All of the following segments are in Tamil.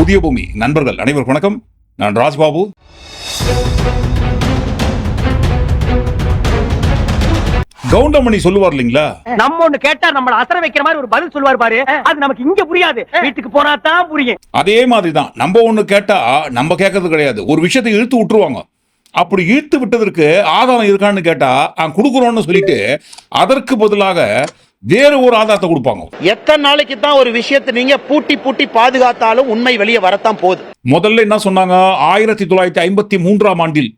புதிய பூமி. நண்பர்கள் அனைவருக்கும் வணக்கம். நான் ராஜ்பாபு. கவுண்டமணி சொல்லுவார் இல்லைங்களா? நம்ம ஒண்ணு கேட்டா நம்மள அசர வைக்கிற மாதிரி ஒரு பதில் சொல்லுவாரு பாரு. அது நமக்கு இங்க புரியாது. வீட்டுக்கு போனா தான் புரியும். அதே மாதிரி தான் நம்ம ஒண்ணு கேட்டா நம்ம கேட்கறது கிடையாது. ஒரு விஷயத்தை இழுத்து விட்டுருவாங்க. அப்படி இழுத்து விட்டதற்கு ஆதாரம் இருக்கான்னு கேட்டா நான் கொடுக்குறோம்னு சொல்லிட்டு அதற்கு பதிலாக வேற ஒரு ஆதாரத்தை கொடுப்பாங்க. எத்தனை நாளைக்கு தான் ஒரு விஷயத்தை நீங்க பூட்டி பூட்டி பாதுகாத்தாலும் உண்மை வெளியே வரத்தான் போகுது. முதல்ல என்ன சொன்னாங்க? ஆயிரத்தி தொள்ளாயிரத்தி ஐம்பத்தி மூன்றாம் ஆண்டில்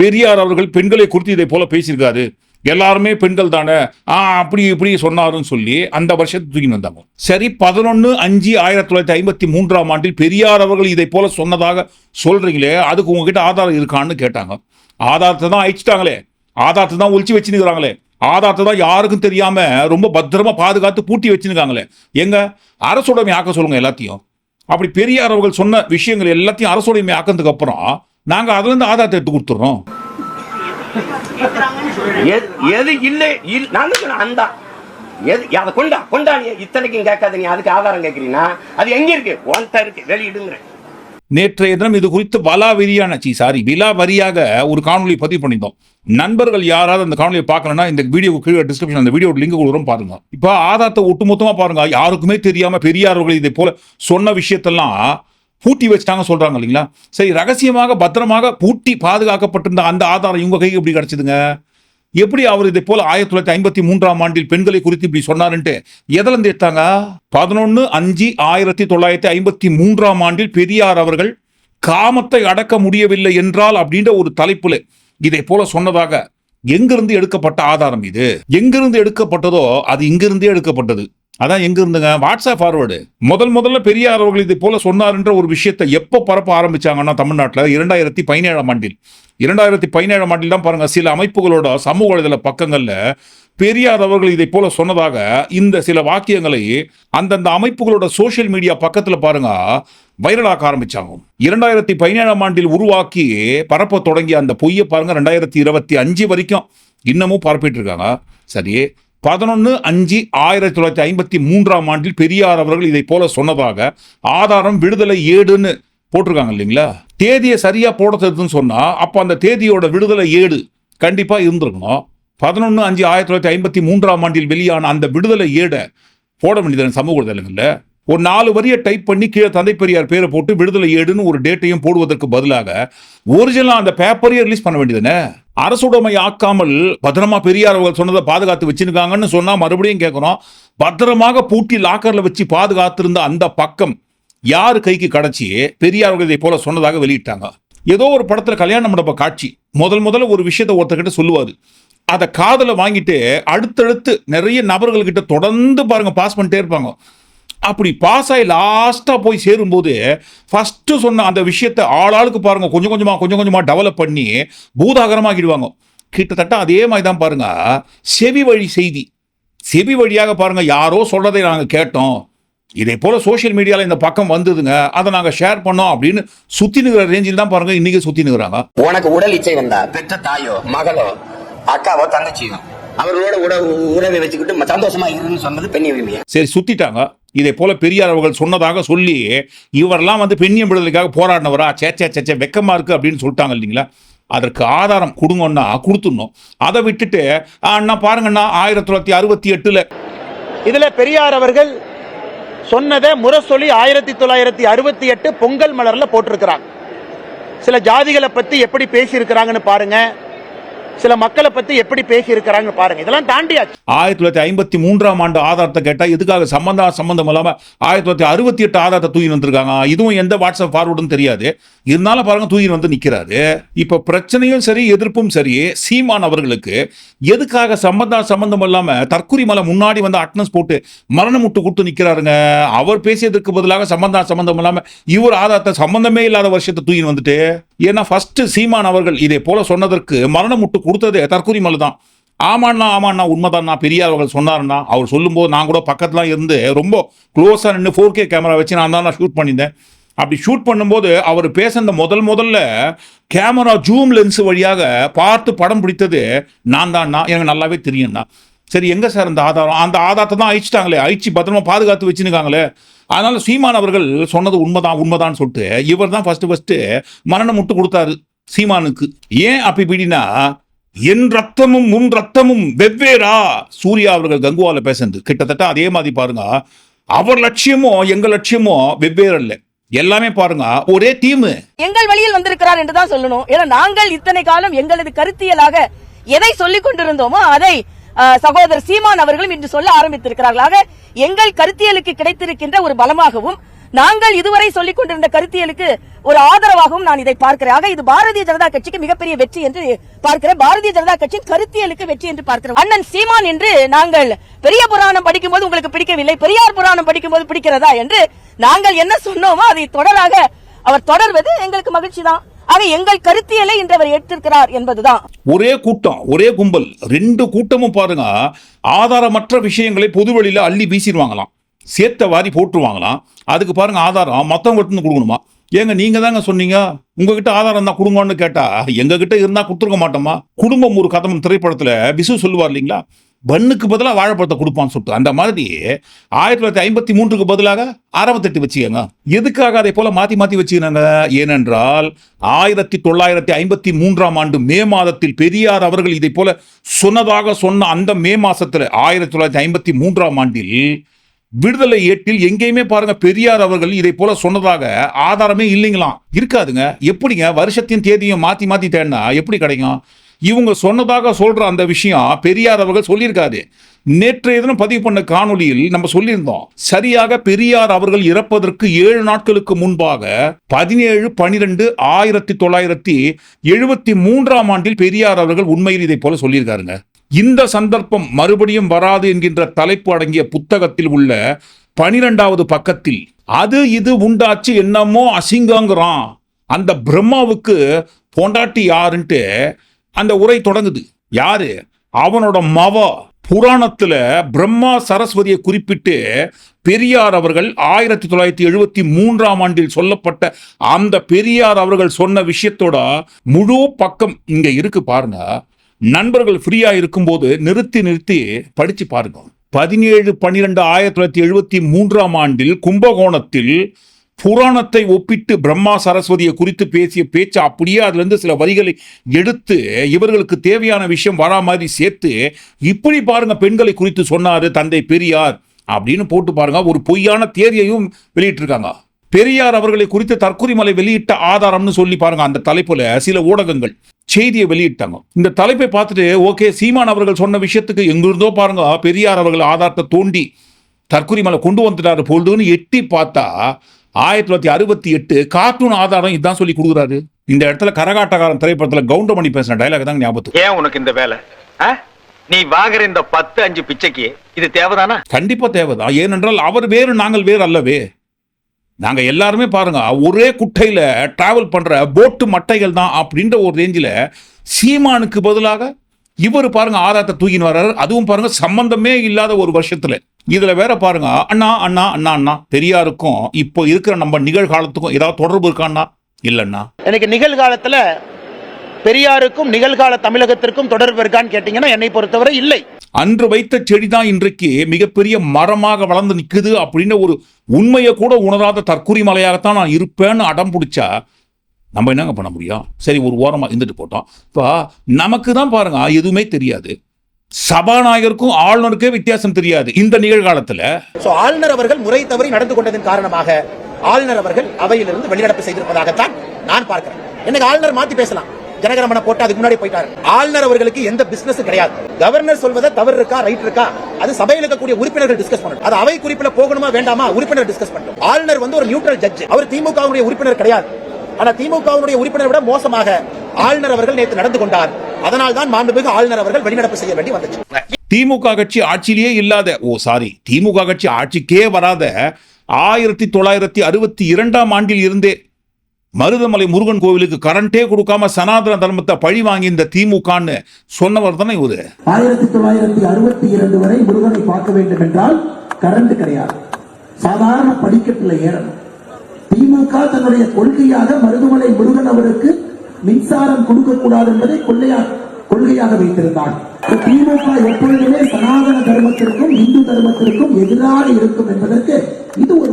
பெரியார் அவர்கள் பெண்களை குறித்து இதை போல பேசியிருக்காரு. எல்லாருமே பெண்கள் தானே. ஆ அப்படி இப்படி சொன்னாருன்னு சொல்லி அந்த வருஷத்தை தூக்கி வந்தாங்க. சரி பதினொன்னு அஞ்சு ஆயிரத்தி தொள்ளாயிரத்தி ஐம்பத்தி மூன்றாம் ஆண்டில் பெரியார் அவர்கள் இதை போல சொன்னதாக சொல்றீங்களே அதுக்கு உங்ககிட்ட ஆதாரம் இருக்கான்னு கேட்டாங்க. ஆதாரத்தை தான் அழிச்சிட்டாங்களே. ஆதாரத்தை தான் ஒழிச்சு வச்சுருக்கிறாங்களே ஆதாரத்தை தான் யாருக்கும் தெரியாம ரொம்ப பத்திரமா பாதுகாத்து பூட்டி வச்சுருக்காங்களே. எங்க? அரசுடைமை ஆக்க சொல்லுங்க எல்லாத்தையும். அப்படி பெரியார் அவர்கள் சொன்ன விஷயங்கள் எல்லாத்தையும் அரசுடைமை ஆக்கிறதுக்கு அப்புறம் நாங்க அதுல இருந்து ஆதாரத்தை எடுத்து கொடுத்துறோம் எது- இல்லை இல்- நான் அந்த. எது அதை கொண்டா கொண்டா நீ இத்தனைக்கும் கேட்காத நீ அதுக்கு ஆதாரம் கேட்கறீங்கன்னா அது எங்க இருக்கு? உன்கிட்ட இருக்கு. வெளியிடுங்கிற நேற்றைய தினம் இது குறித்து வலா வெறியான சி சாரி விலா வரியாக ஒரு காணொலி பதிவு பண்ணியிருந்தோம். நண்பர்கள் யாராவது அந்த காணொலியை பார்க்கலன்னா இந்த வீடியோ கீழே டிஸ்கிரிப்ஷன் அந்த வீடியோ லிங்க் கொடுக்குறோம் பாருங்க. இப்போ ஆதாரத்தை ஒட்டுமொத்தமாக பாருங்க. யாருக்குமே தெரியாம பெரியார்கள் இதை போல சொன்ன விஷயத்தெல்லாம் பூட்டி வச்சுட்டாங்க சொல்றாங்க இல்லைங்களா? சரி ரகசியமாக பத்திரமாக பூட்டி பாதுகாக்கப்பட்டிருந்த அந்த ஆதாரம் இவங்க கைக்கு எப்படி கிடைச்சதுங்க? எப்படி அவர் இதை போல ஆயிரத்தி தொள்ளாயிரத்தி ஐம்பத்தி மூன்றாம் ஆண்டில் பெண்களை குறித்து இப்படி சொன்னாருன்ட்டு எதிலிருந்து எடுத்தாங்க? பதினொன்று அஞ்சு ஆயிரத்தி தொள்ளாயிரத்தி ஐம்பத்தி மூன்றாம் ஆண்டில் பெரியார் அவர்கள் காமத்தை அடக்க முடியவில்லை என்றால் அப்படின்ற ஒரு தலைப்புல இதை போல சொன்னதாக எங்கிருந்து எடுக்கப்பட்ட ஆதாரம் இது? எங்கிருந்து எடுக்கப்பட்டதோ அது இங்கிருந்தே எடுக்கப்பட்டது. அதான் எங்க இருந்துங்க? வாட்ஸ்அப் ஃபார்வர்டு முதல் முதல்ல பெரியார் அவர்கள் இதை போல சொன்னார்ன்ற ஒரு விஷயத்தை எப்போ பரப்ப ஆரம்பிச்சாங்கன்னா தமிழ்நாட்டில்? இரண்டாயிரத்தி பதினேழாம் ஆண்டில். இரண்டாயிரத்தி பதினேழாம் ஆண்டில் தான் பாருங்க சில அமைப்புகளோட சமூக வலைதள பக்கங்களில் பெரியார் அவர்கள் இதை போல சொன்னதாக இந்த சில வாக்கியங்களை அந்தந்த அமைப்புகளோட சோஷியல் மீடியா பக்கத்தில் பாருங்க வைரலாக்க ஆரம்பிச்சாங்க. இரண்டாயிரத்தி பதினேழாம் ஆண்டில் உருவாக்கி பரப்ப தொடங்கிய அந்த பொய்யை பாருங்க ரெண்டாயிரத்தி இருபத்தி அஞ்சு வரைக்கும் இன்னமும் பரப்பிட்டு இருக்காங்க. சரி பதினொன்று அஞ்சு ஆயிரத்தி தொள்ளாயிரத்தி ஐம்பத்தி மூன்றாம் ஆண்டில் பெரியார் அவர்கள் இதை போல சொன்னதாக ஆதாரம் விடுதலை ஏடுன்னு போட்டிருக்காங்க இல்லைங்களா? தேதியை சரியாக போட தெரியுதுன்னு சொன்னால் அப்போ அந்த தேதியோட விடுதலை ஏடு கண்டிப்பாக இருந்திருக்கணும். பதினொன்று அஞ்சு ஆயிரத்தி தொள்ளாயிரத்தி ஐம்பத்தி மூன்றாம் ஆண்டில் வெளியான அந்த விடுதலை ஏடை போட வேண்டியது சமூக வலைதளங்கள்ல ஒரு நாலு வரியை டைப் பண்ணி கீழே தந்தை பெரியார் பேரை போட்டு விடுதலை ஏடுன்னு ஒரு டேட்டையும் போடுவதற்கு பதிலாக ஒரிஜினலாக அந்த பேப்பரையே ரிலீஸ் பண்ண வேண்டியதுனே அரசுடைமை ஆக்காமல் பத்திரமா பெரியார் அவர்கள் சொன்னதை பாதுகாத்து வச்சிருக்காங்கன்னு சொன்னா மறுபடியும் கேட்கணும் பத்திரமாக பூட்டி லாக்கர்ல வச்சு பாதுகாத்திருந்த அந்த பக்கம் யார் கைக்கு கிடைச்சி பெரியார் அவர்கள் இதை போல சொன்னதாக வெளியிட்டாங்க. ஏதோ ஒரு படத்துல கல்யாண மண்டப காட்சி. முதல் முதல்ல ஒரு விஷயத்த ஒருத்தர்கிட்ட சொல்லுவாரு. அதை காதல வாங்கிட்டு அடுத்தடுத்து நிறைய நபர்கள்கிட்ட தொடர்ந்து பாருங்க பாஸ் பண்ணிட்டே இருப்பாங்க. அப்படி பாஸ் ஆகி லாஸ்ட்டாக போய் சேரும்போது ஃபஸ்ட்டு சொன்ன அந்த விஷயத்தை ஆளாளுக்கு பாருங்க கொஞ்சம் கொஞ்சமாக கொஞ்சம் கொஞ்சமாக டெவலப் பண்ணி பூதாகரமாகிடுவாங்க கிட்டத்தட்ட அதே மாதிரி தான் பாருங்க செவி வழி செய்தி. செவி வழியாக பாருங்க யாரோ சொல்றதை நாங்கள் கேட்டோம். இதே போல் சோஷியல் மீடியாவில் இந்த பக்கம் வந்ததுங்க அதை நாங்கள் ஷேர் பண்ணோம் அப்படின்னு சுற்றி நிற்கிற ரேஞ்சில் தான் பாருங்க இன்றைக்கி சுற்றி நிற்கிறாங்க உனக்கு உடல் இச்சை வந்தா பெற்ற தாயோ மகளோ அக்காவோ தங்கச்சியோ அவர்களோட உட உறவை வச்சுக்கிட்டு சந்தோஷமா இருன்னு சொன்னது பெண்ணி உரிமையா சரி சுத்திட்டாங்க. இதே போல பெரியார் அவர்கள் சொன்னதாக சொல்லி இவரெல்லாம் வந்து பெண்ணியம் விடுதலைக்காக போராடினவரா? சே சே சே, சே வெக்கமா இருக்கு அப்படின்னு சொல்லிட்டாங்க இல்லைங்களா? அதற்கு ஆதாரம் கொடுங்கன்னா கொடுத்துடணும். அதை விட்டுட்டு "ஆ, அண்ணா பாருங்கண்ணா ஆயிரத்தி தொள்ளாயிரத்தி அறுபத்தி எட்டுல. இதுல பெரியார் அவர்கள் சொன்னதை முரசொலி ஆயிரத்தி தொள்ளாயிரத்தி அறுபத்தி எட்டு பொங்கல் மலர்ல போட்டிருக்கிறாங்க சில ஜாதிகளை பத்தி எப்படி பேசி இருக்கிறாங்கன்னு பாருங்க. சில மக்களை பத்தி எப்படி பேசி இருக்கிறாங்க பாருங்க. இதெல்லாம் தாண்டியாச்சு. ஆயிரத்தி தொள்ளாயிரத்தி ஐம்பத்தி மூன்றாம் ஆண்டு ஆதாரத்தை கேட்டால் எதுக்காக சம்பந்தம் சம்பந்தம் இல்லாமல் ஆயிரத்தி தொள்ளாயிரத்தி அறுபத்தி எட்டு ஆதாரத்தை தூக்கி வந்திருக்காங்க இதுவும் எந்த வாட்ஸ்அப் ஃபார்வர்டுன்னு தெரியாது. இருந்தாலும் பாருங்க தூக்கி வந்து நிற்கிறாரு இப்போ பிரச்சனையும் சரி எதிர்ப்பும் சரி சீமான் அவர்களுக்கு எதுக்காக சம்பந்தம் சம்பந்தம் இல்லாமல் தற்குறி மலை முன்னாடி வந்து அட்னஸ் போட்டு மரணம் முட்டு கொடுத்து நிற்கிறாருங்க அவர் பேசியதற்கு பதிலாக சம்பந்தம் சம்பந்தம் இல்லாமல் இவர் ஆதாரத்தை சம்பந்தமே இல்லாத வருஷத்தை தூக்கி வந்துட்டு ஏன்னா ஃபர்ஸ்ட் சீமான் அவர்கள் இதே போல சொன்னதற்கு மரணம் முட்டு கொடுத்ததே தற்கொலை மலை தான். ஆமாண்ணா ஆமாண்ணா உண்மைதான்ண்ணா பெரியார் அவர்கள் சொன்னார்ண்ணா. அவர் சொல்லும்போது நான் கூட பக்கத்துலாம் இருந்து ரொம்ப க்ளோஸாக நின்று ஃபோர் கே கேமரா வச்சு நான் தான் ஷூட் பண்ணியிருந்தேன். அப்படி ஷூட் பண்ணும்போது அவர் பேசுன முதல் முதல்ல கேமரா ஜூம் லென்ஸ் வழியாக பார்த்து படம் பிடித்தது நான் தான்ண்ணா எனக்கு நல்லாவே தெரியும்ண்ணா. சரி எங்கே சார் அந்த ஆதாரம்? அந்த ஆதாரத்தை தான் அழிச்சிட்டாங்களே. அழிச்சு பத்திரமா பாதுகாத்து வச்சுருக்காங்களே அதனால் சீமான் அவர்கள் சொன்னது உண்மைதான் உண்மைதான் சொல்லிட்டு இவர் தான் ஃபஸ்ட்டு ஃபஸ்ட்டு மரணம் முட்டு கொடுத்தாரு சீமானுக்கு. ஏன் அப்படி இப்படின்னா என் ரத்தமும் உன் ரத்தமும் வெவ்வேறா. சூர்யா அவர்கள் கங்குவால பேசுறது கிட்டத்தட்ட அதே மாதிரி பாருங்க. அவர் லட்சியமோ எங்க லட்சியமோ வெவ்வேறு இல்லை எல்லாமே பாருங்க. ஒரே டீமு எங்கள் வழியில் வந்திருக்கிறார் என்றுதான் சொல்லணும். ஏன்னா நாங்கள் இத்தனை காலம் எங்களது கருத்தியலாக எதை சொல்லிக் கொண்டிருந்தோமோ அதை சகோதரர் சீமான் அவர்களும் இன்று சொல்ல ஆரம்பித்திருக்கிறார்களாக எங்கள் கருத்தியலுக்கு கிடைத்திருக்கின்ற ஒரு பலமாகவும் நாங்கள் இதுவரை சொல்லிக் கொண்டிருந்த கருத்தியலுக்கு ஒரு ஆதரவாகவும் நான் இதை பார்க்கிறேன். ஆக இது பாரதிய ஜனதா கட்சிக்கு மிகப்பெரிய வெற்றி என்று பார்க்கிறேன். பாரதிய ஜனதா கட்சியின் கருத்தியலுக்கு வெற்றி என்று பார்க்கிறோம். அண்ணன் சீமான் என்று நாங்கள் பெரிய புராணம் படிக்கும்போது உங்களுக்கு பிடிக்கவில்லை. பெரியார் புராணம் படிக்கும்போது பிடிக்கிறதா என்று நாங்கள் என்ன சொன்னோமோ அதை தொடராக அவர் தொடர்வது எங்களுக்கு மகிழ்ச்சி தான் ஆக எங்கள் கருத்தியலை இன்று அவர் எடுத்திருக்கிறார் என்பதுதான். ஒரே கூட்டம் ஒரே கும்பல். ரெண்டு கூட்டமும் பாருங்க ஆதாரமற்ற விஷயங்களை பொதுவெளியில அள்ளி வீசிடுவாங்களாம். சேர்த்த வாரி போட்டுருவாங்களாம் அதுக்கு பாருங்கள் ஆதாரம். மொத்தம் இருந்து கொடுக்கணுமா? ஏங்க நீங்கள் தாங்க சொன்னீங்க. உங்ககிட்ட ஆதாரம் தான் கொடுங்கன்னு கேட்டா எங்ககிட்ட இருந்தால் கொடுத்துருக்க மாட்டோமா? குடும்பம் ஒரு கதம் திரைப்படத்தில் விசு சொல்லுவார் இல்லைங்களா? பண்ணுக்கு பதிலாக வாழைப்பழத்தை கொடுப்பான்னு சொல்லிட்டு. அந்த மாதிரி ஆயிரத்தி தொள்ளாயிரத்தி ஐம்பத்தி மூன்றுக்கு பதிலாக அறுபத்தெட்டு வச்சுக்கங்க. எதுக்காக அதை போல மாற்றி மாற்றி வச்சுக்கிறாங்க ஏனென்றால் ஆயிரத்தி தொள்ளாயிரத்தி ஐம்பத்தி மூன்றாம் ஆண்டு மே மாதத்தில் பெரியார் அவர்கள் இதை போல சொன்னதாக சொன்ன அந்த மே மாதத்தில் ஆயிரத்தி தொள்ளாயிரத்தி ஐம்பத்தி மூன்றாம் ஆண்டில் விடுதலை ஏட்டில் எங்கேயுமே பாருங்க பெரியார் அவர்கள் இதை போல சொன்னதாக ஆதாரமே இல்லைங்களாம். இருக்காதுங்க. எப்படிங்க? வருஷத்தின் தேதியும் மாத்தி மாத்தி தேடினா எப்படி கிடைக்கும்? இவங்க சொன்னதாக சொல்ற அந்த விஷயம் பெரியார் அவர்கள் சொல்லியிருக்காரு. நேற்றைய தினம் பதிவு பண்ண காணொளியில் நம்ம சொல்லியிருந்தோம். சரியாக பெரியார் அவர்கள் இறப்பதற்கு ஏழு நாட்களுக்கு முன்பாக பதினேழு பனிரெண்டு ஆயிரத்தி தொள்ளாயிரத்தி எழுபத்தி மூன்றாம் ஆண்டில் பெரியார் அவர்கள் உண்மையில் இதை போல சொல்லியிருக்காருங்க. இந்த சந்தர்ப்பம் மறுபடியும் வராது என்கின்ற தலைப்பு அடங்கிய புத்தகத்தில் உள்ள பனிரெண்டாவது பக்கத்தில் அது இது உண்டாச்சு என்னமோ அசிங்கங்கிறான். அந்த பிரம்மாவுக்கு பொண்டாட்டி யாருன்ட்டு அந்த உரை தொடங்குது. யாரு? அவனோட மவ. புராணத்துல பிரம்மா சரஸ்வதியை குறிப்பிட்டு பெரியார் அவர்கள் ஆயிரத்தி தொள்ளாயிரத்தி எழுபத்தி மூன்றாம் ஆண்டில் சொல்லப்பட்ட அந்த பெரியார் அவர்கள் சொன்ன விஷயத்தோட முழு பக்கம் இங்க இருக்கு பாருங்க. நண்பர்கள் ஃப்ரீயா இருக்கும்போது நிறுத்தி நிறுத்தி படிச்சு பாருங்க. பதினேழு பன்னிரெண்டு ஆயிரத்தி தொள்ளாயிரத்தி எழுபத்தி மூன்றாம் ஆண்டில் கும்பகோணத்தில் புராணத்தை ஒப்பிட்டு பிரம்மா சரஸ்வதியை குறித்து பேசிய பேச்சு அப்படியே அதுலேருந்து சில வரிகளை எடுத்து இவர்களுக்கு தேவையான விஷயம் வரா மாதிரி சேர்த்து இப்படி பாருங்க பெண்களை குறித்து சொன்னார் தந்தை பெரியார் அப்படின்னு போட்டு பாருங்க. ஒரு பொய்யான தேதியையும் வெளியிட்டிருக்காங்க. பெரியார் அவர்களை குறித்து தற்கொலைமலை வெளியிட்ட ஆதாரம்னு சொல்லி பாருங்க அந்த தலைப்புல சில ஊடகங்கள். செய்தியை வெளியிட்டாங்க. இந்த தலைப்பை பார்த்துட்டு ஓகே சீமான் அவர்கள் சொன்ன விஷயத்துக்கு எங்கிருந்தோ பாருங்க பெரியார் அவர்கள் ஆதாரத்தை தோண்டி தற்கொலைமலை கொண்டு வந்துட்டாரு பொழுதுன்னு எட்டி பார்த்தா ஆயிரத்தி தொள்ளாயிரத்தி அறுபத்தி எட்டு கார்ட்டூன் ஆதாரம் இதான் சொல்லி கொடுக்குறாரு. இந்த இடத்துல கரகாட்டக்காரன் திரைப்படத்துல கவுண்டமணி பேசின டைலாக் தான் ஞாபகத்துக்கு. ஏன் உனக்கு இந்த வேலை? நீ வாங்குற இந்த பத்து அஞ்சு பிச்சைக்கு இது தேவைதானா? கண்டிப்பா தேவைதான். ஏனென்றால் அவர் வேறு நாங்கள் வேறு அல்லவே. நாங்கள் எல்லாருமே பாருங்க ஒரே குட்டையில் டிராவல் பண்ணுற போட்டு மட்டைகள் தான் அப்படின்ற ஒரு ரேஞ்சில் சீமானுக்கு பதிலாக இவர் பாருங்க ஆதாரத்தை தூக்கின்னு வர்றாரு. அதுவும் பாருங்க சம்பந்தமே இல்லாத ஒரு வருஷத்துல. இதுல வேற பாருங்க அண்ணா அண்ணா அண்ணா அண்ணா பெரியாருக்கும் இப்போ இருக்கிற நம்ம நிகழ்காலத்துக்கும் ஏதாவது தொடர்பு இருக்கான்னா இல்லைண்ணா எனக்கு நிகழ்காலத்துல பெரியாருக்கும் நிகழ்கால தமிழகத்திற்கும் தொடர்பு இருக்கான்னு கேட்டீங்கன்னா என்னை பொறுத்தவரை இல்லை. அன்று வைத்த செடிதான் இன்றைக்கு மிகப்பெரிய மரமாக வளர்ந்து நிக்குது அப்படின்னு ஒரு உண்மையை கூட உணராத தற்கூரி மலையாகத்தான் நான் இருப்பேன்னு அடம் பிடிச்சா நம்ம என்னங்க பண்ண முடியும்? சரி ஒரு ஓரமா இருந்துட்டு போட்டோம். இப்போ நமக்கு தான் பாருங்க எதுவுமே தெரியாது. சபாநாயகருக்கும் ஆளுநருக்கே வித்தியாசம் தெரியாது இந்த நிகழ்காலத்துல. சோ ஆளுநர் அவர்கள் முறை தவறி நடந்து கொண்டதன் காரணமாக ஆளுநர் அவர்கள் அவையிலிருந்து வெளிநடப்பு செய்திருப்பதாகத்தான் நான் பார்க்கிறேன். எனக்கு ஆளுநர் மாத்தி பேசலாம்? ஜனகரமன போட்டு அதுக்கு முன்னாடி போயிட்டாரு. ஆளுநர் அவர்களுக்கு எந்த பிசினஸ் கிடையாது. கவர்னர் சொல்வதை தவறு இருக்கா ரைட் இருக்கா? அது சபையில் இருக்கக்கூடிய உறுப்பினர்கள் டிஸ்கஸ் பண்ணணும். அது அவை குறிப்பில் போகணுமா வேண்டாமா? உறுப்பினர் டிஸ்கஸ் பண்ணணும். ஆளுநர் வந்து ஒரு நியூட்ரல் ஜட்ஜ் அவர் திமுகவுடைய உறுப்பினர் கிடையாது. ஆனா திமுகவுடைய உறுப்பினர் விட மோசமாக ஆளுநர் அவர்கள் நேற்று நடந்து கொண்டார். அதனால் தான் மாண்புமிகு ஆளுநர் அவர்கள் வெளிநடப்பு செய்ய வேண்டி வந்துச்சு. திமுக கட்சி ஆட்சியிலேயே இல்லாத ஓ சாரி திமுக கட்சி ஆட்சிக்கே வராத ஆயிரத்தி தொள்ளாயிரத்தி அறுபத்தி இரண்டாம் ஆண்டில் இருந்தே மருதமலை முருகன் கோவிலுக்கு கரண்டே கொடுக்காம சனாதன தர்மத்தை பழி வாங்கி இந்த திமுகன்னு சொன்னவர் தானே இவரு? ஆயிரத்தி தொள்ளாயிரத்தி அறுபத்தி இரண்டு வரை முருகனை பார்க்க வேண்டும் என்றால் கரண்ட் கிடையாது. சாதாரண படிக்கட்டுல ஏறணும். திமுக தன்னுடைய கொள்கையாக மருதுமலை முருகன் அவருக்கு மின்சாரம் கொடுக்க கூடாது என்பதை கொள்ளையா கொள்கையாக வைத்திருந்தார். திமுக எப்பொழுதுமே சனாதன தர்மத்திற்கும் இந்து தர்மத்திற்கும் எதிராக இருக்கும் என்பதற்கு இது ஒரு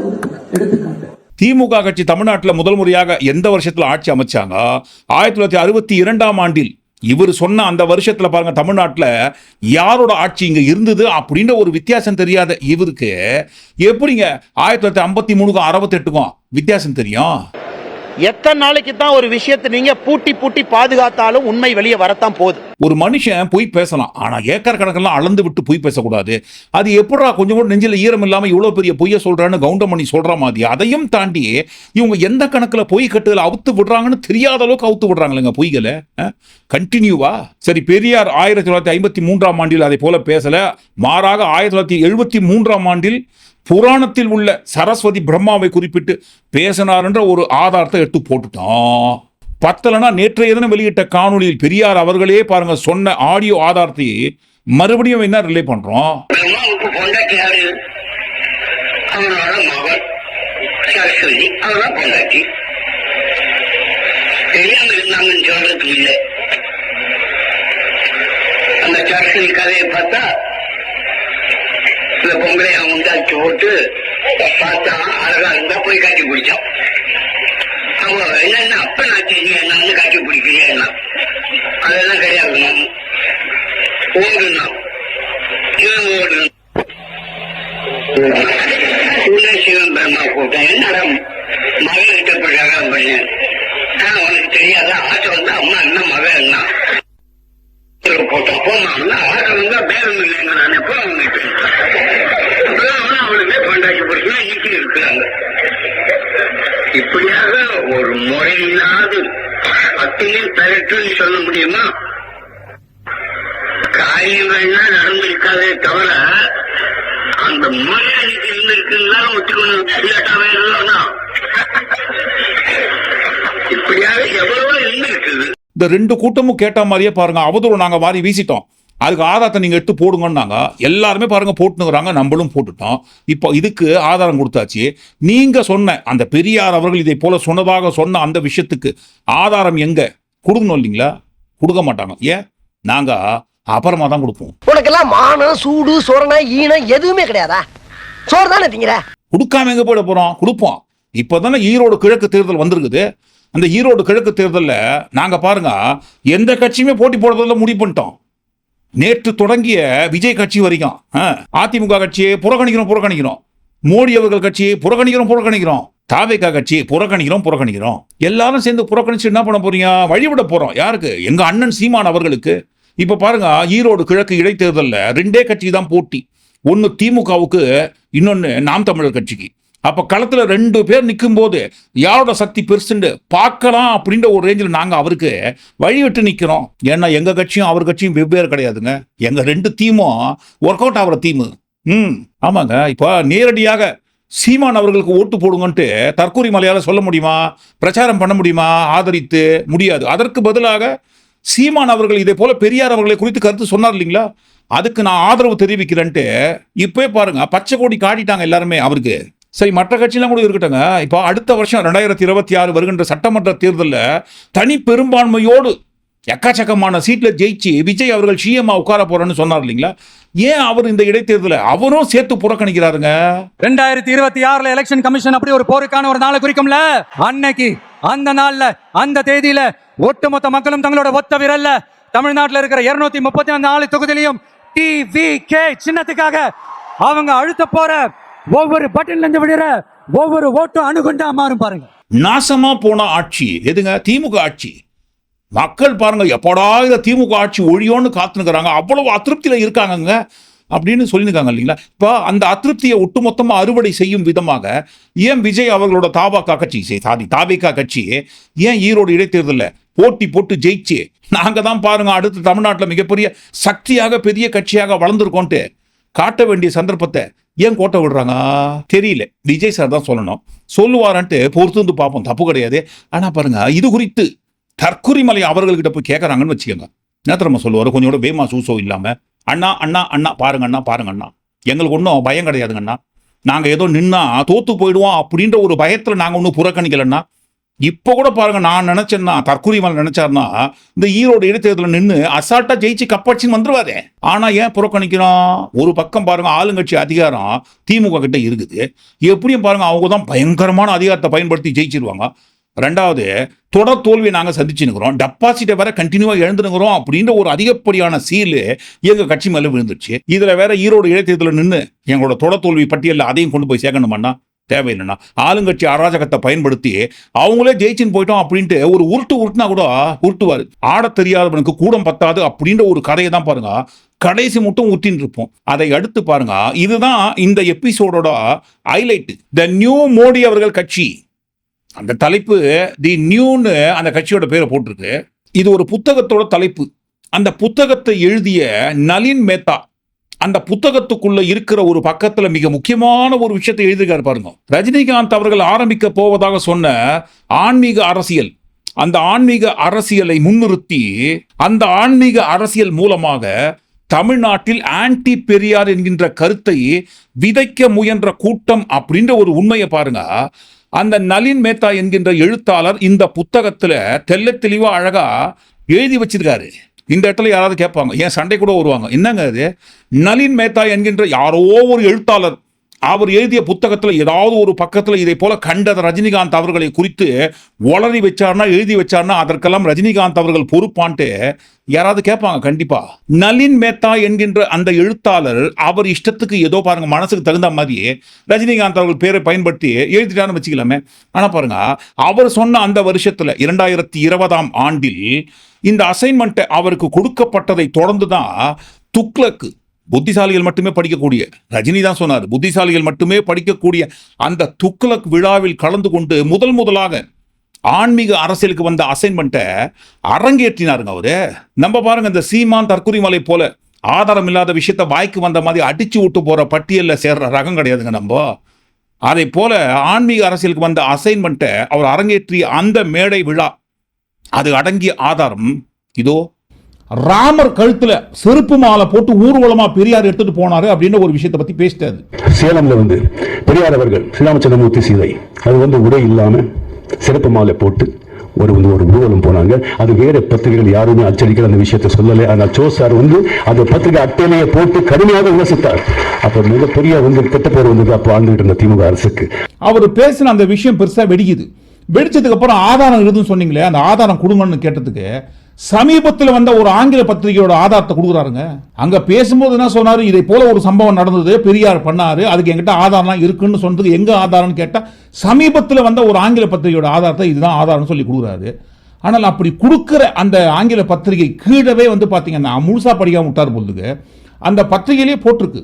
எடுத்துக்காட்டு. திமுக கட்சி தமிழ்நாட்டில் முதல் முறையாக எந்த வருஷத்துல ஆட்சி அமைச்சாங்க? ஆயிரத்தி தொள்ளாயிரத்தி அறுபத்தி இரண்டாம் ஆண்டில் இவர் சொன்ன அந்த வருஷத்துல பாருங்க தமிழ்நாட்டில் யாரோட ஆட்சி இங்க இருந்தது அப்படின்ற ஒரு வித்தியாசம் தெரியாத இவருக்கு? எப்படிங்க? ஆயிரத்தி தொள்ளாயிரத்தி ஐம்பத்தி மூணுக்கும் அறுபத்தெட்டுக்கும் வித்தியாசம் தெரியும்? எத்தனை நாளைக்கு தான் ஒரு விஷயத்தை நீங்க பூட்டி பூட்டி பாதுகாத்தாலும் உண்மை வெளியே வரத்தான் போகுது. ஒரு மனுஷன் பொய் பேசலாம். ஆனா ஏக்கர் கணக்கெல்லாம் அளந்து விட்டு பொய் பேசக்கூடாது. அது எப்படா கொஞ்சம் கூட நெஞ்சில் ஈரம் இல்லாம இவ்வளவு பெரிய பொய்ய சொல்றான்னு கவுண்டமணி சொல்ற மாதிரி அதையும் தாண்டி இவங்க எந்த கணக்குல பொய் கட்டுதல் அவுத்து விடுறாங்கன்னு தெரியாத அளவுக்கு அவுத்து விடுறாங்களேங்க பொய்களை? கண்டினியூவா சரி பெரியார் ஆயிரத்தி தொள்ளாயிரத்தி ஐம்பத்தி மூன்றாம் ஆண்டில் அதை போல பேசல. மாறாக ஆயிரத்தி தொள்ளாயிரத்தி எழுபத்தி மூன்றாம் ஆண்டில் புராணத்தில் உள்ள சரஸ்வதி பிரம்மாவை குறிப்பிட்டு பேசினார்ன்ற ஒரு ஆதாரத்தை எடுத்து போட்டுட்டான். பத்தலனா நேற்றைய தினம் வெளியிட்ட காணொளியில் பெரியார் அவர்களே பாருங்க சொன்ன ஆடியோ ஆதாரத்தை மறுபடியும் என்ன ரிலே பண்றோம் பிரம்மாவுக்கு பொண்டாட்டி. பொம்பளை அவன் உண்டாச்சு போட்டு பார்த்தா அழகா இருந்தா போய் காட்டி பிடிச்சான் அவங்க என்னென்ன அப்ப நான் தெரியும் என்னன்னு காட்டி பிடிக்கிறேன்னா அதெல்லாம் கிடையாது ஓடுனா. இவன் ஓடுனா. சிவன் பிரம்மா கூட்டம் என்னடா மகன்கிட்ட பிரகாரம் பண்ணேன். ஆனா உனக்கு தெரியாத? ஆசை வந்து அம்மா என்ன மகன் என்ன? போட்டோம் போனா இருக்கிறாங்க இப்படியாக ஒரு முறையில்லாது அத்தனையும் தரட்டுன்னு சொல்ல முடியுமா? காரியங்கள்னா நடந்திருக்காதே தவிர அந்த மரியாதைக்கு இருந்திருக்குன்னா ஒத்துக்கணும். இல்லாட்டா இல்லைன்னா இப்படியாக எவ்வளவோ இருந்திருக்குது. இந்த ரெண்டு கூட்டமும் கேட்ட மாதிரியே பாருங்க. அவதூறு நாங்க வாரி வீசிட்டோம். அதுக்கு ஆதாரத்தை நீங்க எடுத்து போடுங்கன்னாங்க. எல்லாருமே பாருங்க போட்டுனுக்குறாங்க நம்மளும் போட்டுட்டோம். இப்போ இதுக்கு ஆதாரம் கொடுத்தாச்சு. நீங்க சொன்ன அந்த பெரியார் அவர்கள் இதை போல சொன்னதாக சொன்ன அந்த விஷயத்துக்கு ஆதாரம் எங்க? கொடுக்கணும் இல்லைங்களா? கொடுக்க மாட்டாங்க. ஏன்? நாங்க அப்புறமா தான் கொடுப்போம். உனக்கெல்லாம் மானம் சூடு சொரணை ஈனம் எதுவுமே கிடையாதா? சோறு தானே திங்கிற? கொடுக்காம எங்க போயிட போறோம்? கொடுப்போம். இப்போதானே ஈரோடு கிழக்கு தேர்தல் வந்திருக்குது. அந்த ஈரோடு கிழக்கு தேர்தலில் நாங்க பாருங்க எந்த கட்சியுமே போட்டி போடுறதில்ல முடிவு பண்ணிட்டோம். நேற்று தொடங்கிய விஜய் கட்சி வரைக்கும் ஆ, அதிமுக கட்சியை புறக்கணிக்கிறோம் புறக்கணிக்கிறோம். மோடி அவர்கள் கட்சியை புறக்கணிக்கிறோம் புறக்கணிக்கிறோம். தாவேகா கட்சி புறக்கணிக்கிறோம் புறக்கணிக்கிறோம். எல்லாரும் சேர்ந்து புறக்கணிச்சு என்ன பண்ண போறீங்க? வழிவிட போறோம். யாருக்கு? எங்க அண்ணன் சீமான் அவர்களுக்கு. இப்ப பாருங்க ஈரோடு கிழக்கு இடைத்தேர்தலில் ரெண்டே கட்சி தான் போட்டி. ஒன்று திமுகவுக்கு இன்னொன்று நாம் தமிழர் கட்சிக்கு. அப்போ களத்தில் ரெண்டு பேர் நிற்கும்போது யாரோட சக்தி பெருசுண்டு? பார்க்கலாம் அப்படின்ற ஒரு ரேஞ்சில் நாங்கள் அவருக்கு வழிவிட்டு நிற்கிறோம் ஏன்னா எங்கள் கட்சியும் அவர் கட்சியும் வெவ்வேறு கிடையாதுங்க. எங்கள் ரெண்டு தீமும் ஒர்க் அவுட் ஆகிற தீமு ம் ஆமாங்க. இப்போ நேரடியாக சீமான் அவர்களுக்கு ஓட்டு போடுங்கன்ட்டு தற்கூரி மலையால் சொல்ல முடியுமா? பிரச்சாரம் பண்ண முடியுமா? ஆதரித்து முடியாது. அதற்கு பதிலாக சீமான் அவர்கள் இதே போல பெரியார் அவர்களை குறித்து கருத்து சொன்னார் இல்லைங்களா? அதுக்கு நான் ஆதரவு தெரிவிக்கிறேன்ட்டு இப்போயே பாருங்க பச்சை கோடி காட்டிட்டாங்க எல்லாருமே அவருக்கு. சரி மற்ற கட்சியெலாம் கூட இருக்கட்டங்க இப்போ அடுத்த வருஷம் ரெண்டாயிரத்தி இருபத்தி ஆறு வருகின்ற சட்டமன்ற தேர்தலில் தனி பெரும்பான்மையோடு எக்கச்சக்கமான சீட்டில் ஜெயிச்சு விஜய் அவர்கள் சிஎம்மா உட்கார போறேன்னு சொன்னார் இல்லைங்களா? ஏன் அவர் இந்த இடைத்தேர்தலை அவரும் சேர்த்து புறக்கணிக்கிறாருங்க? ரெண்டாயிரத்தி இருபத்தி ஆறுல எலெக்ஷன் கமிஷன் அப்படி ஒரு போருக்கான ஒரு நாளை குறிக்கும்ல? அன்னைக்கு அந்த நாள்ல அந்த தேதியில ஒட்டுமொத்த மக்களும் தங்களோட ஒத்த விரல்ல தமிழ்நாட்டில் இருக்கிற இருநூத்தி முப்பத்தி நாலு தொகுதியிலையும் டி வி கே சின்னத்துக்காக அவங்க அழுத்த போற ஒவ்வொரு பட்டன்ல இருந்து விடுற ஒவ்வொரு ஓட்டும் அணுகுண்டா மாறும் பாருங்க. நாசமா போன ஆட்சி எதுங்க? திமுக ஆட்சி. மக்கள் பாருங்க எப்படா இந்த திமுக ஆட்சி ஒழியோன்னு காத்துனுக்குறாங்க. அவ்வளவு அதிருப்தியில இருக்காங்கங்க அப்படின்னு சொல்லியிருக்காங்க இல்லைங்களா? இப்போ அந்த அதிருப்தியை ஒட்டுமொத்தமாக அறுவடை செய்யும் விதமாக ஏன் விஜய் அவர்களோட தாபாக்கா கட்சி சாரி தாபிகா கட்சி ஏன் ஈரோடு இடைத்தேர்தலில் போட்டி போட்டு ஜெயிச்சு நாங்கள் தான் பாருங்க அடுத்து தமிழ்நாட்டில் மிகப்பெரிய சக்தியாக பெரிய கட்சியாக வளர்ந்துருக்கோன்ட்டு காட்ட வேண்டிய சந்தர்ப்பத்தை ஏன் கோட்டை விடுறாங்க? தெரியல. விஜய் சார் தான் சொல்லணும். சொல்லுவாரன்ட்டு பொறுத்து வந்து பார்ப்போம். தப்பு கிடையாது. ஆனால் பாருங்க இது குறித்து தற்குறிமலை அவர்கள்கிட்ட போய் கேட்கறாங்கன்னு வச்சுக்கோங்க. என்ன சொல்லுவார்? கொஞ்சம் கூட பேமா சூசோ இல்லாமல் அண்ணா அண்ணா அண்ணா பாருங்க அண்ணா பாருங்க அண்ணா. எங்களுக்கு ஒன்றும் பயம் கிடையாதுங்க அண்ணா. நாங்கள் ஏதோ நின்னா தோத்து போயிடுவோம் அப்படின்ற ஒரு பயத்தில் நாங்கள் ஒன்றும் புறக்கணிக்கலன்னா இப்போ கூட பாருங்க நான் நினைச்சேன்னா தற்கொலை மேல இந்த ஈரோடு இடைத்தேர்தலில் நின்று அசால்ட்டா ஜெயிச்சு கப்பாச்சின்னு வந்துருவாரே. ஆனா ஏன் புறக்கணிக்கிறோம் ஒரு பக்கம் பாருங்க ஆளுங்கட்சி அதிகாரம் திமுக கிட்ட இருக்குது. எப்படியும் பாருங்க அவங்க தான் பயங்கரமான அதிகாரத்தை பயன்படுத்தி ஜெயிச்சிருவாங்க. ரெண்டாவது தொடர் தோல்வியை நாங்கள் சந்திச்சு டெபாசிட்டை வேற கண்டினியூவாக எழுந்துனுங்கிறோம் அப்படின்ற ஒரு அதிகப்படியான சீல் எங்கள் கட்சி மேலே விழுந்துருச்சு. இதில் வேற ஈரோடு இடைத்தேர்தலில் நின்று எங்களோட தொடர் தோல்வி பட்டியலில் அதையும் கொண்டு போய் சேர்க்கணுமாண்ணா? தேவை என்னன்னா ஆளுங்கட்சி அராஜகத்தை பயன்படுத்தி அவங்களே ஜெயிச்சுன்னு போயிட்டோம் அப்படின்ட்டு ஒரு உருட்டு உருட்டுனா கூட உருட்டுவாரு. ஆடத் தெரியாதவனுக்கு கூடம் பத்தாது அப்படின்ற ஒரு கதையை தான் பாருங்க. கடைசி மட்டும் ஊத்தின்னு இருப்போம். அதை அடுத்து பாருங்க. இதுதான் இந்த எபிசோடோட ஹைலைட் த நியூ மோடி அவர்கள் கட்சி. அந்த தலைப்பு தி நியூன்னு அந்த கட்சியோட பேரை போட்டிருக்கு. இது ஒரு புத்தகத்தோட தலைப்பு. அந்த புத்தகத்தை எழுதிய நளின் மேத்தா. அந்த புத்தகத்துக்குள்ள இருக்கிற ஒரு பக்கத்துல மிக முக்கியமான ஒரு விஷயத்தை எழுதியிருக்காரு பாருங்க. ரஜினிகாந்த் அவர்கள் ஆரம்பிக்க போவதாக சொன்ன ஆன்மீக அரசியல் அந்த ஆன்மீக அரசியலை முன்னிறுத்தி அந்த ஆன்மீக அரசியல் மூலமாக தமிழ்நாட்டில் ஆன்டி பெரியார் என்கின்ற கருத்தை விதைக்க முயன்ற கூட்டம் அப்படின்ற ஒரு உண்மையை பாருங்க. அந்த நளின் மேத்தா என்கின்ற எழுத்தாளர் இந்த புத்தகத்துல தெல்ல தெளிவா அழகா எழுதி வச்சிருக்காரு. இந்த இடத்துல யாராவது கேட்பாங்க. ஏன் சண்டை கூட வருவாங்க. என்னங்க அது நளின் மேத்தா என்கின்ற யாரோ ஒரு எழுத்தாளர் அவர் எழுதிய புத்தகத்தில் ஏதாவது ஒரு பக்கத்தில் இதை போல கண்டத ரஜினிகாந்த் அவர்களை குறித்து ஒளறி வச்சார்னா எழுதி வச்சார்னா அதற்கெல்லாம் ரஜினிகாந்த் அவர்கள் பொறுப்பான்ட்டு யாராவது கேட்பாங்க கண்டிப்பா. நளின் மேத்தா என்கின்ற அந்த எழுத்தாளர் அவர் இஷ்டத்துக்கு ஏதோ பாருங்க மனசுக்கு தகுந்த மாதிரி ரஜினிகாந்த் அவர்கள் பேரை பயன்படுத்தி எழுதிட்டான்னு வச்சுக்கலாமே. ஆனால் பாருங்க அவர் சொன்ன அந்த வருஷத்தில் இரண்டாயிரத்தி இருபதாம் ஆண்டில் இந்த அசைன்மெண்ட்டை அவருக்கு கொடுக்கப்பட்டதை தொடர்ந்து தான் துக்ளக்கு புத்திசாலிகள் மட்டுமே படிக்கக்கூடிய ரஜினி தான் சொன்னார் புத்திசாலிகள் மட்டுமே படிக்கக்கூடிய அந்த துக்ளக் விழாவில் கலந்து கொண்டு முதல் முதலாக ஆன்மீக அரசியலுக்கு வந்த அசைன்மெண்ட்டை அரங்கேற்றினாருங்க அவரு. நம்ம பாருங்க இந்த சீமான் தற்குறி மலை போல ஆதாரம் இல்லாத விஷயத்த வாய்க்கு வந்த மாதிரி அடிச்சு விட்டு போற பட்டியலில் சேர்ற ரகம் கிடையாதுங்க நம்ம. அதை போல ஆன்மீக அரசியலுக்கு வந்த அசைன்மெண்ட்டை அவர் அரங்கேற்றிய அந்த மேடை விழா அது அடங்கிய ஆதாரம். இதோ ராமர் கழுத்துல செருப்பு மாலை போட்டு ஊர்வலமா பெரியார் எடுத்துட்டு போனாரு அப்படின்னு ஒரு விஷயத்தை பத்தி பேசிட்டாரு. சேலம்ல வந்து பெரியார் அவர்கள் ஸ்ரீராமச்சந்திரமூர்த்தி சீதை. அது வந்து உடை இல்லாம சிறப்பு மாலை போட்டு ஒரு வந்து ஒரு ஊர்வலம் போனாங்க. அது வேற பத்திரிகைகள் யாருமே அச்சடிக்கிற அந்த விஷயத்தை சொல்லலை. ஆனால் சோ சார் வந்து அந்த பத்திரிகை அட்டையிலேயே போட்டு கடுமையாக விமர்சித்தார். அப்ப மிகப்பெரிய வந்து கெட்ட பேர் வந்தது அப்போ ஆண்டுகிட்டு இருந்த திமுக அரசுக்கு. அவர் பேசின அந்த விஷயம் பெருசா வெடிக்குது. வெடிச்சதுக்கு அப்புறம் ஆதாரம் இருக்குதுன்னு சொன்னீங்களே அந்த ஆதாரம் கொடுங்கன்னு கேட்டதுக்கு சமீபத்தில் வந்த ஒரு ஆங்கில பத்திரிகையோட ஆதாரத்தை கொடுக்குறாருங்க. அங்க பேசும்போது என்ன சொன்னாரு? இதை போல ஒரு சம்பவம் நடந்தது பெரியார் பண்ணாரு அதுக்கு என்கிட்ட ஆதாரம்லாம் இருக்குன்னு சொன்னதுக்கு எங்க ஆதாரம்னு கேட்டா சமீபத்தில் வந்த ஒரு ஆங்கில பத்திரிகையோட ஆதாரத்தை இதுதான் ஆதாரம்னு சொல்லி கொடுக்குறாரு. ஆனால் அப்படி கொடுக்குற அந்த ஆங்கில பத்திரிகை கீழவே வந்து பார்த்தீங்கன்னா முழுசா படிக்காம விட்டார் பொழுதுக்கு அந்த பத்திரிகையிலே போட்டிருக்கு.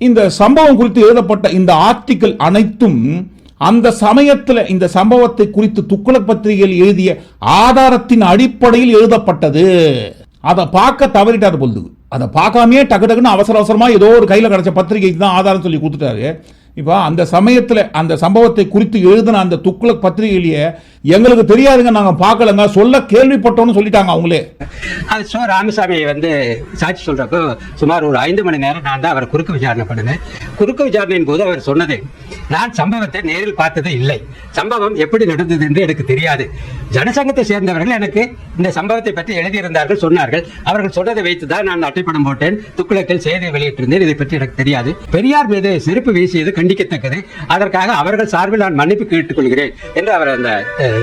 இந்த சம்பவம் குறித்து எழுதப்பட்ட இந்த ஆர்டிக்கல் அனைத்தும் அந்த சமயத்தில் இந்த சம்பவத்தை குறித்து துக்குளக் பத்திரிகையில் எழுதிய ஆதாரத்தின் அடிப்படையில் எழுதப்பட்டது. அதை பார்க்க தவறிட்டார் பொழுது. அதை பார்க்காமயே டக்கு டக்குன்னு அவசர அவசரமா ஏதோ ஒரு கையில் கிடைச்ச பத்திரிகைக்கு தான் ஆதாரம் சொல்லி கொடுத்துட்டாரு. இப்போ அந்த சமயத்துல அந்த சம்பவத்தை குறித்து எழுதின அந்த துக்குளக் பத்திரிகையிலேயே எங்களுக்கு தெரியாதுங்க நாங்க பார்க்கலங்க சொல்ல கேள்விப்பட்டோம்னு சொல்லிட்டாங்க அவங்களே. அது சோ ராமசாமி வந்து சாட்சி சொல்றப்போ சுமார் ஒரு ஐந்து மணி நேரம் நான் தான் அவரை குறுக்கு விசாரணை பண்ணினேன் குறுக்கு விசாரணையின் போது அவர் சொன்னது நான் சம்பவத்தை நேரில் பார்த்தது இல்லை. சம்பவம் எப்படி நடந்தது என்று எனக்கு தெரியாது. ஜனசங்கத்தை சேர்ந்தவர்கள் எனக்கு இந்த சம்பவத்தை பற்றி எழுதியிருந்தார்கள் சொன்னார்கள். அவர்கள் சொன்னதை வைத்து தான் நான் அட்டைப்படம் போட்டேன். துக்குளத்தில் செய்தி வெளியிட்டிருந்தேன். இதை பற்றி எனக்கு தெரியாது. பெரியார் மீது செருப்பு வீசியது கண்டிக்கத்தக்கது அதற்காக அவர்கள் சார்பில் நான் மன்னிப்பு கேட்டுக்கொள்கிறேன் என்று அவர் அந்த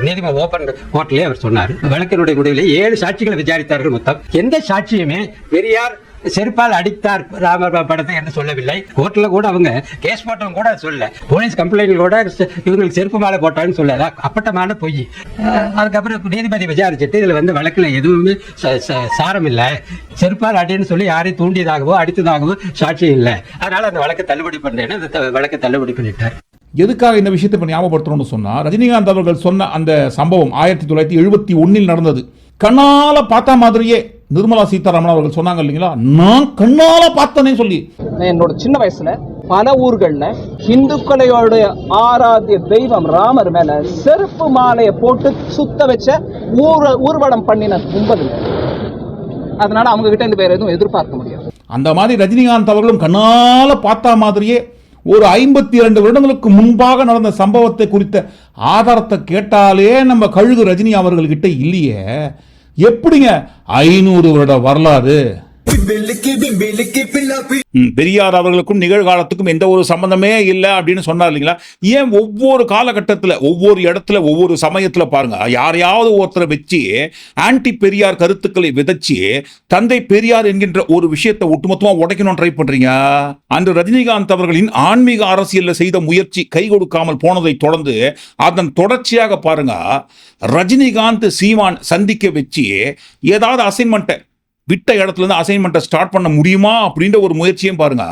நீதிமன்ற ஓபன் கோர்ட்டிலே அவர் சொன்னார். வழக்கினுடைய முடிவில் ஏழு சாட்சிகளை விசாரித்தார்கள் மொத்தம். எந்த சாட்சியுமே பெரியார் செருப்பால் அடித்தார் ராமர் படத்தை என்று சொல்லவில்லை. கோர்ட்ல கூட அவங்க கேஸ் போட்டவங்க கூட சொல்ல போலீஸ் கம்ப்ளைண்ட் கூட இவங்களுக்கு செருப்பு மாலை போட்டான்னு சொல்லல. அப்பட்டமான பொய். அதுக்கப்புறம் நீதிபதி விசாரிச்சுட்டு இதுல வந்து வழக்கில் எதுவுமே ச- ச- சாரம் இல்லை. செருப்பால் அடின்னு சொல்லி யாரையும் தூண்டியதாகவோ அடித்ததாகவோ சாட்சி இல்லை. அதனால அந்த வழக்கை தள்ளுபடி பண்ணுறேன்னு அந்த வழக்கை தள்ளுபடி பண்ணிட்டார். எதுக்காக இந்த விஷயத்தை இப்போ ஞாபகப்படுத்தணும்னு சொன்னால் ரஜினிகாந்த் அவர்கள் சொன்ன அந்த சம்பவம் ஆயிரத்தி தொள்ளாயிரத்தி எழுபத்தி ஒன்னில் நடந்தது. கண்ணால் பார்த்தா மாதிரியே நிர்மலா சீதாராமன் அவர்கள் சொன்னாங்க இல்லைங்களா? நான் கண்ணால பார்த்தனே சொல்லி. என்னோட சின்ன வயசுல பல ஊர்கள்ல இந்துக்களோட ஆராத்திய தெய்வம் ராமர் மேல செருப்பு மாலையை போட்டு சுத்த வச்ச ஊர ஊர்வலம் பண்ணின கும்பல் அதனால அவங்க கிட்ட இருந்து வேற எதுவும் எதிர்பார்க்க முடியாது. அந்த மாதிரி ரஜினிகாந்த் அவர்களும் கண்ணால பார்த்தா மாதிரியே ஒரு ஐம்பத்தி இரண்டு வருடங்களுக்கு முன்பாக நடந்த சம்பவத்தை குறித்த ஆதாரத்தை கேட்டாலே நம்ம கழுகு ரஜினி அவர்கள்கிட்ட இல்லையே. எப்படிங்க ஐநூறு வருட வரலாறு? பெரியார் அவர்களுக்கும் நிகழ்காலத்துக்கும் எந்த ஒரு சம்பந்தமே இல்லை அப்படின்னு சொன்னார் இல்லைங்களா? ஏன் ஒவ்வொரு காலகட்டத்தில் ஒவ்வொரு இடத்துல ஒவ்வொரு சமயத்தில் பாருங்க யாரையாவது ஒருத்தரை வச்சு ஆன்டி பெரியார் கருத்துக்களை விதைச்சு தந்தை பெரியார் என்கின்ற ஒரு விஷயத்தை ஒட்டுமொத்தமாக உடைக்கணும் ட்ரை பண்றீங்க? அன்று ரஜினிகாந்த் அவர்களின் ஆன்மீக அரசியலில் செய்த முயற்சி கை கொடுக்காமல் போனதை தொடர்ந்து அதன் தொடர்ச்சியாக பாருங்க ரஜினிகாந்த் சீமான் சந்திக்க வச்சு ஏதாவது அசைன்மெண்ட்டை விட்ட இடத்துலேருந்து அசைன்மெண்ட்டை ஸ்டார்ட் பண்ண முடியுமா அப்படின்ற ஒரு முயற்சியும் பாருங்க.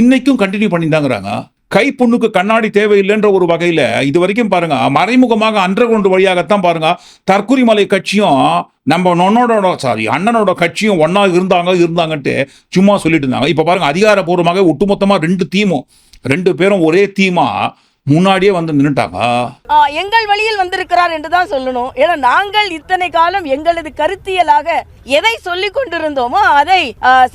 இன்னைக்கும் கண்டினியூ பண்ணியிருந்தாங்கிறாங்க. கை பொண்ணுக்கு கண்ணாடி தேவையில்லைன்ற ஒரு வகையில் இது வரைக்கும் பாருங்க மறைமுகமாக அண்டர் கிரவுண்ட் வழியாகத்தான் பாருங்க தற்குறிமலை கட்சியும் நம்ம நொன்னோட சாரி அண்ணனோட கட்சியும் ஒன்றா இருந்தாங்க இருந்தாங்கன்ட்டு சும்மா சொல்லிட்டு இருந்தாங்க. இப்போ பாருங்க அதிகாரப்பூர்வமாக ஒட்டுமொத்தமாக ரெண்டு தீமும் ரெண்டு பேரும் ஒரே தீமா முன்னாடியே வந்து நின்னுட்டாங்க. ஆ, எங்கள் வழியில் வந்திருக்கிறார் என்று தான் சொல்லணும். ஏன்னா நாங்கள் இத்தனை காலம் எங்களது கருத்தியலாக எதை சொல்லிக் கொண்டிருந்தோமோ அதை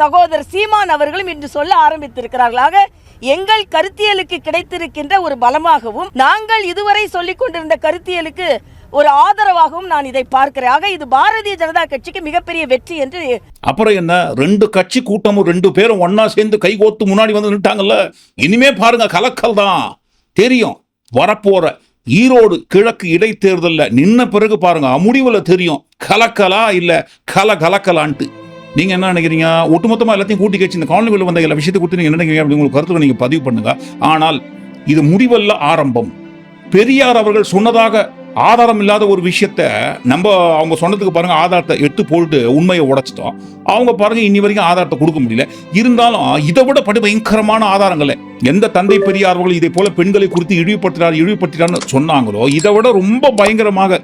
சகோதரர் சீமான் அவர்களும் இன்று சொல்ல ஆரம்பித்திருக்கிறார்கள் ஆக எங்கள் கருத்தியலுக்கு கிடைத்திருக்கின்ற ஒரு பலமாகவும் நாங்கள் இதுவரை சொல்லிக் கொண்டிருந்த கருத்தியலுக்கு ஒரு ஆதரவாகவும் நான் இதை பார்க்கிறேன். ஆக இது பாரதிய ஜனதா கட்சிக்கு மிகப்பெரிய வெற்றி என்று அப்புறம் என்ன? ரெண்டு கட்சி கூட்டமும் ரெண்டு பேரும் ஒண்ணா சேர்ந்து கைகோத்து முன்னாடி வந்து நின்ட்டாங்கல்ல இனிமே பாருங்க கலக்கல் தான். தெரியும். வரப்போற ஈரோடு கிழக்கு இடைத்தேர்தலில் நின்ன பிறகு பாருங்க முடிவில் தெரியும். கலக்கலா இல்லை கல கலக்கலான்ட்டு. நீங்கள் என்ன நினைக்கிறீங்க? ஒட்டுமொத்தமாக எல்லாத்தையும் கூட்டி கட்சி இந்த காலனியில் வந்த எல்லா விஷயத்தை கொடுத்து நீங்கள் என்ன நினைக்கிறீங்க அப்படின்னு உங்களுக்கு கருத்துல நீங்கள் பதிவு பண்ணுங்க. ஆனால் இது முடிவல்ல ஆரம்பம். பெரியார் அவர்கள் சொன்னதாக ஆதாரம் இல்லாத ஒரு விஷயத்த நம்ம அவங்க சொன்னதுக்கு பாருங்க ஆதாரத்தை எடுத்து போட்டு உண்மையை உடைச்சிட்டோம். அவங்க பாருங்க இன்னி வரைக்கும் ஆதாரத்தை கொடுக்க முடியல. இருந்தாலும் இதை விட படுபயங்கரமான ஆதாரங்களை. எந்த தந்தை பெரியார்கள் இதை போல பெண்களை குறித்து இழிவுபடுத்தினார் இழிவுபடுத்தினார்னு சொன்னாங்களோ இதை விட ரொம்ப பயங்கரமாக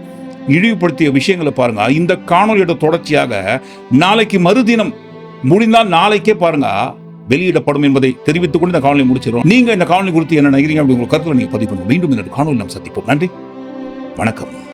இழிவுபடுத்திய விஷயங்களை பாருங்க. இந்த காணொலியோட தொடர்ச்சியாக நாளைக்கு மறுதினம் முடிந்தால் நாளைக்கே பாருங்க வெளியிடப்படும் என்பதை தெரிவித்துக் கொண்டு இந்த காணொலி முடிச்சிடும் நீங்க இந்த காணொலி குறித்து என்ன நினைக்கிறீங்க அப்படிங்கிற கருத்துல நீங்க பதிவு பண்ணுங்க. மீண்டும் இந்த காணொலி நாம் சந்திப்போம். நன்றி. வணக்கம்.